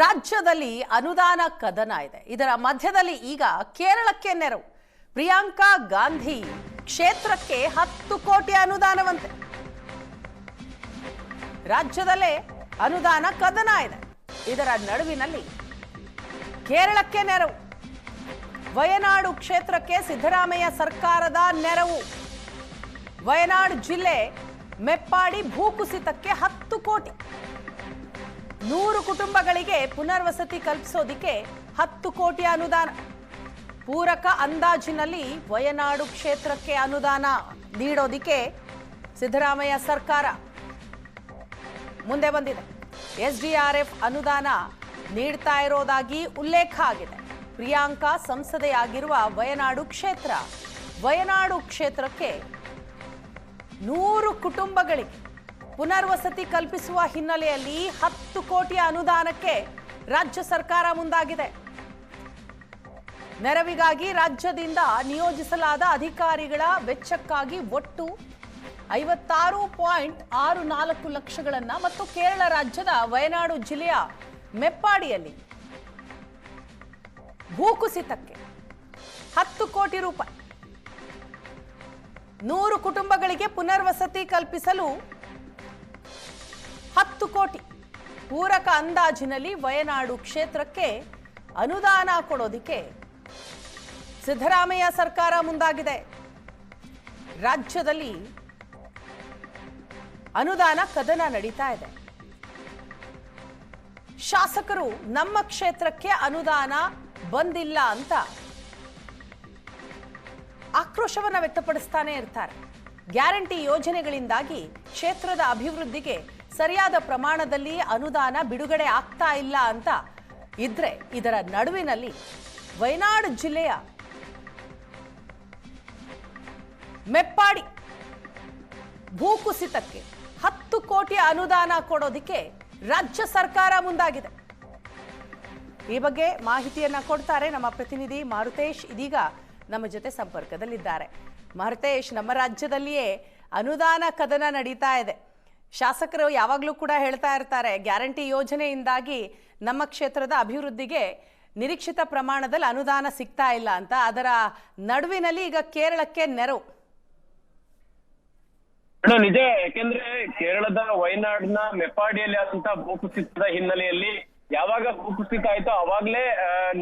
ರಾಜ್ಯದಲ್ಲಿ ಅನುದಾನ ಕದನ ಇದೆ. ಇದರ ಮಧ್ಯದಲ್ಲಿ ಈಗ ಕೇರಳಕ್ಕೆ ನೆರವು. ಪ್ರಿಯಾಂಕಾ ಗಾಂಧಿ ಕ್ಷೇತ್ರಕ್ಕೆ ಹತ್ತು ಕೋಟಿ ಅನುದಾನವಂತೆ. ರಾಜ್ಯದಲ್ಲೇ ಅನುದಾನ ಕದನ ಇದೆ. ಇದರ ನಡುವಿನಲ್ಲಿ ಕೇರಳಕ್ಕೆ ನೆರವು. ವಯನಾಡು ಕ್ಷೇತ್ರಕ್ಕೆ ಸಿದ್ದರಾಮಯ್ಯ ಸರ್ಕಾರದ ನೆರವು. ವಯನಾಡು ಜಿಲ್ಲೆ ಮೆಪ್ಪಾಡಿ ಭೂಕುಸಿತಕ್ಕೆ ಹತ್ತು ಕೋಟಿ. ನೂರು ಕುಟುಂಬಗಳಿಗೆ ಪುನರ್ವಸತಿ ಕಲ್ಪಿಸೋದಿಕ್ಕೆ ಹತ್ತು ಕೋಟಿ ಅನುದಾನ. ಪೂರಕ ಅಂದಾಜಿನಲ್ಲಿ ವಯನಾಡು ಕ್ಷೇತ್ರಕ್ಕೆ ಅನುದಾನ ನೀಡೋದಿಕ್ಕೆ ಸಿದ್ದರಾಮಯ್ಯ ಸರ್ಕಾರ ಮುಂದೆ ಬಂದಿದೆ. ಎಸ್ಡಿಆರ್ಎಫ್ ಅನುದಾನ ನೀಡ್ತಾ ಇರೋದಾಗಿ ಉಲ್ಲೇಖ ಆಗಿದೆ. ಪ್ರಿಯಾಂಕಾ ಸಂಸದೆಯಾಗಿರುವ ವಯನಾಡು ಕ್ಷೇತ್ರ. ವಯನಾಡು ಕ್ಷೇತ್ರಕ್ಕೆ ನೂರು ಕುಟುಂಬಗಳಿಗೆ ಪುನರ್ವಸತಿ ಕಲ್ಪಿಸುವ ಹಿನ್ನೆಲೆಯಲ್ಲಿ ಹತ್ತು ಕೋಟಿ ಅನುದಾನಕ್ಕೆ ರಾಜ್ಯ ಸರ್ಕಾರ ಮುಂದಾಗಿದೆ. ನೆರವಿಗಾಗಿ ರಾಜ್ಯದಿಂದ ನಿಯೋಜಿಸಲಾದ ಅಧಿಕಾರಿಗಳ ವೆಚ್ಚಕ್ಕಾಗಿ ಒಟ್ಟು ಐವತ್ತಾರು ಪಾಯಿಂಟ್ ಆರು ನಾಲ್ಕು ಲಕ್ಷಗಳನ್ನ ಮತ್ತು ಕೇರಳ ರಾಜ್ಯದ ವಯನಾಡು ಜಿಲ್ಲೆಯ ಮೆಪ್ಪಾಡಿಯಲ್ಲಿ ಭೂಕುಸಿತಕ್ಕೆ ಹತ್ತು ಕೋಟಿ ರೂಪಾಯಿ. ನೂರು ಕುಟುಂಬಗಳಿಗೆ ಪುನರ್ವಸತಿ ಕಲ್ಪಿಸಲು ಹತ್ತು ಕೋಟಿ. ಪೂರಕ ಅಂದಾಜಿನಲ್ಲಿ ವಯನಾಡು ಕ್ಷೇತ್ರಕ್ಕೆ ಅನುದಾನ ಕೊಡೋದಿಕ್ಕೆ ಸಿದ್ದರಾಮಯ್ಯ ಸರ್ಕಾರ ಮುಂದಾಗಿದೆ. ರಾಜ್ಯದಲ್ಲಿ ಅನುದಾನ ಕದನ ನಡೀತಾ ಇದೆ. ಶಾಸಕರು, ನಮ್ಮ ಕ್ಷೇತ್ರಕ್ಕೆ ಅನುದಾನ ಬಂದಿಲ್ಲ ಅಂತ ಆಕ್ರೋಶವನ್ನ ವ್ಯಕ್ತಪಡಿಸ್ತಾನೆ ಇರ್ತಾರೆ. ಗ್ಯಾರಂಟಿ ಯೋಜನೆಗಳಿಂದಾಗಿ ಕ್ಷೇತ್ರದ ಅಭಿವೃದ್ಧಿಗೆ ಸರಿಯಾದ ಪ್ರಮಾಣದಲ್ಲಿ ಅನುದಾನ ಬಿಡುಗಡೆ ಆಗ್ತಾ ಇಲ್ಲ ಅಂತ ಇದ್ರೆ ಇದರ ನಡುವಿನಲ್ಲಿ ವಯನಾಡು ಜಿಲ್ಲೆಯ ಮೆಪ್ಪಾಡಿ ಭೂಕುಸಿತಕ್ಕೆ ಹತ್ತು ಕೋಟಿ ಅನುದಾನ ಕೊಡೋದಿಕ್ಕೆ ರಾಜ್ಯ ಸರ್ಕಾರ ಮುಂದಾಗಿದೆ. ಈ ಬಗ್ಗೆ ಮಾಹಿತಿಯನ್ನ ಕೊಡ್ತಾರೆ ನಮ್ಮ ಪ್ರತಿನಿಧಿ ಮಾರುತೇಶ್ ಇದೀಗ ನಮ್ಮ ಜೊತೆ ಸಂಪರ್ಕದಲ್ಲಿದ್ದಾರೆ. ಮಾರುತೇಶ್, ನಮ್ಮ ರಾಜ್ಯದಲ್ಲಿಯೇ ಅನುದಾನ ಕದನ ನಡೀತಾ ಇದೆ. ಶಾಸಕರು ಯಾವಾಗಲೂ ಕೂಡ ಹೇಳ್ತಾ ಇರ್ತಾರೆ, ಗ್ಯಾರಂಟಿ ಯೋಜನೆಯಿಂದಾಗಿ ನಮ್ಮ ಕ್ಷೇತ್ರದ ಅಭಿವೃದ್ಧಿಗೆ ನಿರೀಕ್ಷಿತ ಪ್ರಮಾಣದಲ್ಲಿ ಅನುದಾನ ಸಿಗ್ತಾ ಇಲ್ಲ ಅಂತ ಅದರ ನಡುವಿನಲ್ಲಿ ಈಗ ಕೇರಳಕ್ಕೆ ನೆರವು. ನಿಜ, ಯಾಕೆಂದ್ರೆ ಕೇರಳದ ವಯನಾಡ್ನ ಮೆಪ್ಪಾಡಿಯಲ್ಲಿ ಆದಂತಹ ಭೂಕುಸಿತದ ಹಿನ್ನೆಲೆಯಲ್ಲಿ ಯಾವಾಗ ಭೂಕುಸಿತ ಆಯ್ತೋ ಅವಾಗ್ಲೇ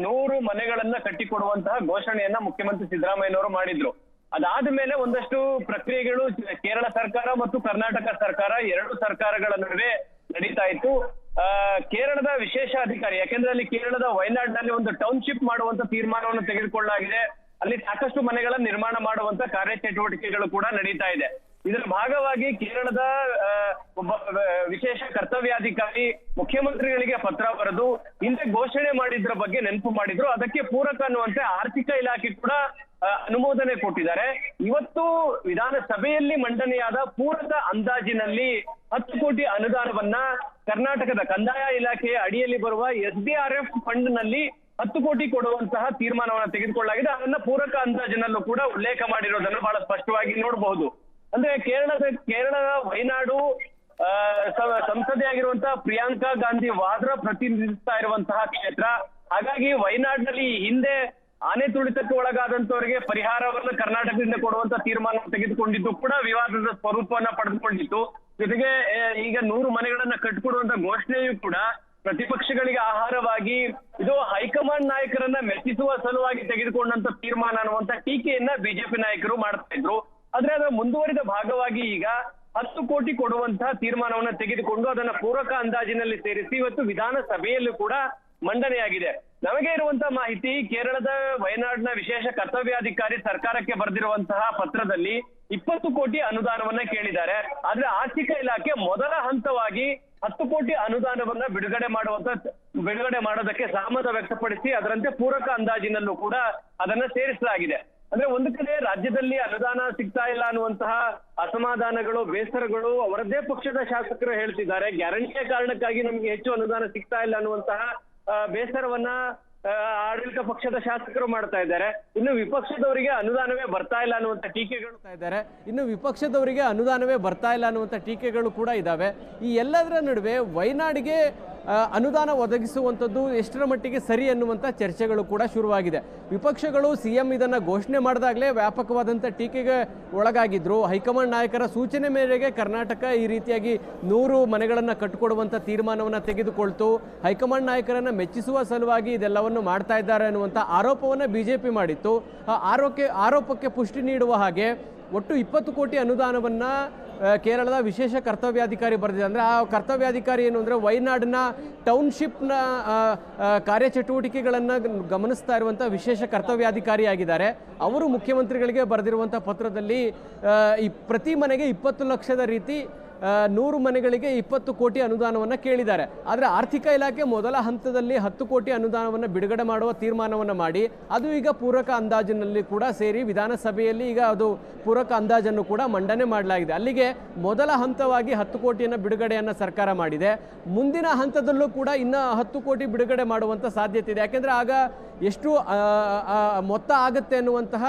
ನೂರು ಮನೆಗಳನ್ನ ಕಟ್ಟಿಕೊಡುವಂತಹ ಘೋಷಣೆಯನ್ನ ಮುಖ್ಯಮಂತ್ರಿ ಸಿದ್ದರಾಮಯ್ಯನವರು ಮಾಡಿದ್ರು. ಅದಾದ ಮೇಲೆ ಒಂದಷ್ಟು ಪ್ರಕ್ರಿಯೆಗಳು ಕೇರಳ ಸರ್ಕಾರ ಮತ್ತು ಕರ್ನಾಟಕ ಸರ್ಕಾರ ಎರಡು ಸರ್ಕಾರಗಳ ನಡುವೆ ನಡೀತಾ ಇತ್ತು. ಕೇರಳದ ವಿಶೇಷ ಅಧಿಕಾರಿ ಯಾಕೆಂದ್ರೆ ಅಲ್ಲಿ ಕೇರಳದ ವಯನಾಡ್ನಲ್ಲಿ ಒಂದು ಟೌನ್ಶಿಪ್ ಮಾಡುವಂತ ತೀರ್ಮಾನವನ್ನು ತೆಗೆದುಕೊಳ್ಳಲಾಗಿದೆ. ಅಲ್ಲಿ ಸಾಕಷ್ಟು ಮನೆಗಳ ನಿರ್ಮಾಣ ಮಾಡುವಂತ ಕಾರ್ಯಚಟುವಟಿಕೆಗಳು ಕೂಡ ನಡೀತಾ ಇದೆ. ಇದರ ಭಾಗವಾಗಿ ಕೇರಳದ ವಿಶೇಷ ಕರ್ತವ್ಯಾಧಿಕಾರಿ ಮುಖ್ಯಮಂತ್ರಿಗಳಿಗೆ ಪತ್ರ ಬರೆದು, ಹಿಂದೆ ಘೋಷಣೆ ಮಾಡಿದ್ರ ಬಗ್ಗೆ ನೆನಪು ಮಾಡಿದ್ರು. ಅದಕ್ಕೆ ಪೂರಕ ಅನ್ನುವಂತೆ ಆರ್ಥಿಕ ಇಲಾಖೆ ಕೂಡ ಅನುಮೋದನೆ ಕೊಟ್ಟಿದ್ದಾರೆ. ಇವತ್ತು ವಿಧಾನಸಭೆಯಲ್ಲಿ ಮಂಡನೆಯಾದ ಪೂರಕ ಅಂದಾಜಿನಲ್ಲಿ ಹತ್ತು ಕೋಟಿ ಅನುದಾನವನ್ನ ಕರ್ನಾಟಕದ ಕಂದಾಯ ಇಲಾಖೆಯ ಅಡಿಯಲ್ಲಿ ಬರುವ ಎಸ್ ಡಿ ಆರ್ ಎಫ್ ಫಂಡ್ನಲ್ಲಿ ಹತ್ತು ಕೋಟಿ ಕೊಡುವಂತಹ ತೀರ್ಮಾನವನ್ನು ತೆಗೆದುಕೊಳ್ಳಲಾಗಿದೆ. ಅದನ್ನ ಪೂರಕ ಅಂದಾಜಿನಲ್ಲೂ ಕೂಡ ಉಲ್ಲೇಖ ಮಾಡಿರೋದನ್ನು ಬಹಳ ಸ್ಪಷ್ಟವಾಗಿ ನೋಡಬಹುದು. ಅಂದ್ರೆ ಕೇರಳದ ಕೇರಳದ, ವಯನಾಡು ಆ, ಆಗಿರುವಂತಹ ಪ್ರಿಯಾಂಕಾ ಗಾಂಧಿ ವಾದ್ರಾ ಪ್ರತಿನಿಧಿಸ್ತಾ ಇರುವಂತಹ ಕ್ಷೇತ್ರ. ಹಾಗಾಗಿ ವಯನಾಡ್ನಲ್ಲಿ ಹಿಂದೆ ಆನೆ ತುಳಿತಕ್ಕೆ ಒಳಗಾದಂತವರಿಗೆ ಪರಿಹಾರವನ್ನು ಕರ್ನಾಟಕದಿಂದ ಕೊಡುವಂತ ತೀರ್ಮಾನ ತೆಗೆದುಕೊಂಡಿದ್ದು ಕೂಡ ವಿವಾದದ ಸ್ವರೂಪವನ್ನ ಪಡೆದುಕೊಂಡಿತ್ತು. ಜೊತೆಗೆ ಈಗ ನೂರು ಮನೆಗಳನ್ನ ಕಟ್ಕೊಡುವಂತ ಘೋಷಣೆಯೂ ಕೂಡ ಪ್ರತಿಪಕ್ಷಗಳಿಗೆ ಆಹಾರವಾಗಿ ಇದು ಹೈಕಮಾಂಡ್ ನಾಯಕರನ್ನ ಮೆಚ್ಚಿಸುವ ಸಲುವಾಗಿ ತೆಗೆದುಕೊಂಡಂತ ತೀರ್ಮಾನ ಅನ್ನುವಂತ ಟೀಕೆಯನ್ನ ಬಿಜೆಪಿ ನಾಯಕರು ಮಾಡ್ತಾ ಇದ್ರು. ಆದ್ರೆ ಅದರ ಮುಂದುವರಿದ ಭಾಗವಾಗಿ ಈಗ ಹತ್ತು ಕೋಟಿ ಕೊಡುವಂತಹ ತೀರ್ಮಾನವನ್ನ ತೆಗೆದುಕೊಂಡು ಅದನ್ನ ಪೂರಕ ಅಂದಾಜಿನಲ್ಲಿ ಸೇರಿಸಿ ಇವತ್ತು ವಿಧಾನಸಭೆಯಲ್ಲೂ ಕೂಡ ಮಂಡನೆಯಾಗಿದೆ. ನಮಗೆ ಇರುವಂತಹ ಮಾಹಿತಿ, ಕೇರಳದ ವಯನಾಡ್ನ ವಿಶೇಷ ಕರ್ತವ್ಯಾಧಿಕಾರಿ ಸರ್ಕಾರಕ್ಕೆ ಬರೆದಿರುವಂತಹ ಪತ್ರದಲ್ಲಿ ಇಪ್ಪತ್ತು ಕೋಟಿ ಅನುದಾನವನ್ನ ಕೇಳಿದ್ದಾರೆ. ಆದ್ರೆ ಆರ್ಥಿಕ ಇಲಾಖೆ ಮೊದಲ ಹಂತವಾಗಿ ಹತ್ತು ಕೋಟಿ ಅನುದಾನವನ್ನ ಬಿಡುಗಡೆ ಮಾಡುವಂತ, ಬಿಡುಗಡೆ ಮಾಡೋದಕ್ಕೆ ಸಹಮತ ವ್ಯಕ್ತಪಡಿಸಿ ಅದರಂತೆ ಪೂರಕ ಅಂದಾಜಿನಲ್ಲೂ ಕೂಡ ಅದನ್ನ ಸೇರಿಸಲಾಗಿದೆ. ಅಂದ್ರೆ ಒಂದು ಕಡೆ ರಾಜ್ಯದಲ್ಲಿ ಅನುದಾನ ಸಿಗ್ತಾ ಇಲ್ಲ ಅನ್ನುವಂತಹ ಅಸಮಾಧಾನಗಳು, ಬೇಸರಗಳು ಅವರದ್ದೇ ಪಕ್ಷದ ಶಾಸಕರು ಹೇಳ್ತಿದ್ದಾರೆ. ಗ್ಯಾರಂಟಿಯ ಕಾರಣಕ್ಕಾಗಿ ನಮ್ಗೆ ಹೆಚ್ಚು ಅನುದಾನ ಸಿಗ್ತಾ ಇಲ್ಲ ಅನ್ನುವಂತಹ ಬೇಸರವನ್ನ ಆಡಳಿತ ಪಕ್ಷದ ಶಾಸಕರು ಮಾಡ್ತಾ ಇದ್ದಾರೆ. ಇನ್ನು ವಿಪಕ್ಷದವರಿಗೆ ಅನುದಾನವೇ ಬರ್ತಾ ಇಲ್ಲ ಅನ್ನುವಂತ ಟೀಕೆಗಳು ಇದ್ದಾರೆ. ಇನ್ನು ವಿಪಕ್ಷದವರಿಗೆ ಅನುದಾನವೇ ಬರ್ತಾ ಇಲ್ಲ ಅನ್ನುವಂಥ ಟೀಕೆಗಳು ಕೂಡ ಇದ್ದಾವೆ ಈ ಎಲ್ಲದರ ನಡುವೆ ವಯನಾಡಿಗೆ ಅನುದಾನ ಒದಗಿಸುವಂಥದ್ದು ಎಷ್ಟರ ಮಟ್ಟಿಗೆ ಸರಿ ಅನ್ನುವಂಥ ಚರ್ಚೆಗಳು ಕೂಡ ಶುರುವಾಗಿದೆ. ವಿಪಕ್ಷಗಳು ಸಿ ಎಂ ಇದನ್ನು ಘೋಷಣೆ ಮಾಡಿದಾಗಲೇ ವ್ಯಾಪಕವಾದಂಥ ಟೀಕೆಗೆ ಒಳಗಾಗಿದ್ದರು ಹೈಕಮಾಂಡ್ ನಾಯಕರ ಸೂಚನೆ ಮೇರೆಗೆ ಕರ್ನಾಟಕ ಈ ರೀತಿಯಾಗಿ ನೂರು ಮನೆಗಳನ್ನು ಕಟ್ಟಿಕೊಡುವಂಥ ತೀರ್ಮಾನವನ್ನು ತೆಗೆದುಕೊಳ್ತು. ಹೈಕಮಾಂಡ್ ನಾಯಕರನ್ನು ಮೆಚ್ಚಿಸುವ ಸಲುವಾಗಿ ಇದೆಲ್ಲವನ್ನು ಮಾಡ್ತಾ ಇದ್ದಾರೆ ಅನ್ನುವಂಥ ಆರೋಪವನ್ನು ಬಿ ಜೆ ಪಿ ಮಾಡಿತ್ತು ಆರೋಕೆ, ಆರೋಪಕ್ಕೆ ಪುಷ್ಟಿ ನೀಡುವ ಹಾಗೆ ಒಟ್ಟು ಇಪ್ಪತ್ತು ಕೋಟಿ ಅನುದಾನವನ್ನು ಕೇರಳದ ವಿಶೇಷ ಕರ್ತವ್ಯಾಧಿಕಾರಿ ಬರೆದಿದೆ. ಅಂದರೆ ಆ ಕರ್ತವ್ಯಾಧಿಕಾರಿ ಏನು ಅಂದರೆ ವಯನಾಡಿನ ಟೌನ್ಶಿಪ್ನ ಕಾರ್ಯಚಟುವಟಿಕೆಗಳನ್ನು ಗಮನಿಸ್ತಾ ಇರುವಂಥ ವಿಶೇಷ ಕರ್ತವ್ಯಾಧಿಕಾರಿಯಾಗಿದ್ದಾರೆ ಅವರು ಮುಖ್ಯಮಂತ್ರಿಗಳಿಗೆ ಬರೆದಿರುವಂಥ ಪತ್ರದಲ್ಲಿ ಈ ಪ್ರತಿ ಮನೆಗೆ ಇಪ್ಪತ್ತು ಲಕ್ಷದ ರೀತಿ ನೂರು ಮನೆಗಳಿಗೆ ಇಪ್ಪತ್ತು ಕೋಟಿ ಅನುದಾನವನ್ನು ಕೇಳಿದ್ದಾರೆ. ಆದರೆ ಆರ್ಥಿಕ ಇಲಾಖೆ ಮೊದಲ ಹಂತದಲ್ಲಿ ಹತ್ತು ಕೋಟಿ ಅನುದಾನವನ್ನು ಬಿಡುಗಡೆ ಮಾಡುವ ತೀರ್ಮಾನವನ್ನು ಮಾಡಿ, ಅದು ಈಗ ಪೂರಕ ಅಂದಾಜಿನಲ್ಲಿ ಕೂಡ ಸೇರಿ ವಿಧಾನಸಭೆಯಲ್ಲಿ ಈಗ ಅದು ಪೂರಕ ಅಂದಾಜನ್ನು ಕೂಡ ಮಂಡನೆ ಮಾಡಲಾಗಿದೆ. ಅಲ್ಲಿಗೆ ಮೊದಲ ಹಂತವಾಗಿ ಹತ್ತು ಕೋಟಿಯನ್ನು ಬಿಡುಗಡೆಯನ್ನು ಸರ್ಕಾರ ಮಾಡಿದೆ. ಮುಂದಿನ ಹಂತದಲ್ಲೂ ಕೂಡ ಇನ್ನು ಹತ್ತು ಕೋಟಿ ಬಿಡುಗಡೆ ಮಾಡುವಂಥ ಸಾಧ್ಯತೆ ಇದೆ. ಯಾಕೆಂದರೆ ಆಗ ಎಷ್ಟು ಮೊತ್ತ ಆಗುತ್ತೆ ಅನ್ನುವಂತಹ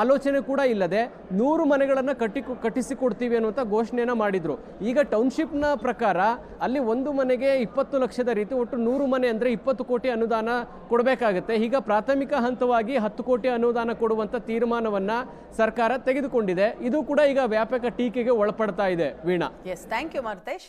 ಆಲೋಚನೆ ಕೂಡ ಇಲ್ಲದೆ ನೂರು ಮನೆಗಳನ್ನು ಕಟ್ಟಿ, ಕಟ್ಟಿಸಿಕೊಡ್ತೀವಿ ಅನ್ನುವಂಥ ಘೋಷಣೆಯನ್ನು ಮಾಡಿದರು. ಈಗ ಟೌನ್ಶಿಪ್ನ ಪ್ರಕಾರ ಅಲ್ಲಿ ಒಂದು ಮನೆಗೆ ಇಪ್ಪತ್ತು ಲಕ್ಷದ ರೀತಿ ಒಟ್ಟು ನೂರು ಮನೆ ಅಂದರೆ ಇಪ್ಪತ್ತು ಕೋಟಿ ಅನುದಾನ ಕೊಡಬೇಕಾಗುತ್ತೆ. ಈಗ ಪ್ರಾಥಮಿಕ ಹಂತವಾಗಿ ಹತ್ತು ಕೋಟಿ ಅನುದಾನ ಕೊಡುವಂಥ ತೀರ್ಮಾನವನ್ನು ಸರ್ಕಾರ ತೆಗೆದುಕೊಂಡಿದೆ. ಇದು ಕೂಡ ಈಗ ವ್ಯಾಪಕ ಟೀಕೆಗೆ ಒಳಪಡ್ತಾ ಇದೆ. Veena. Yes thank you Maruthesh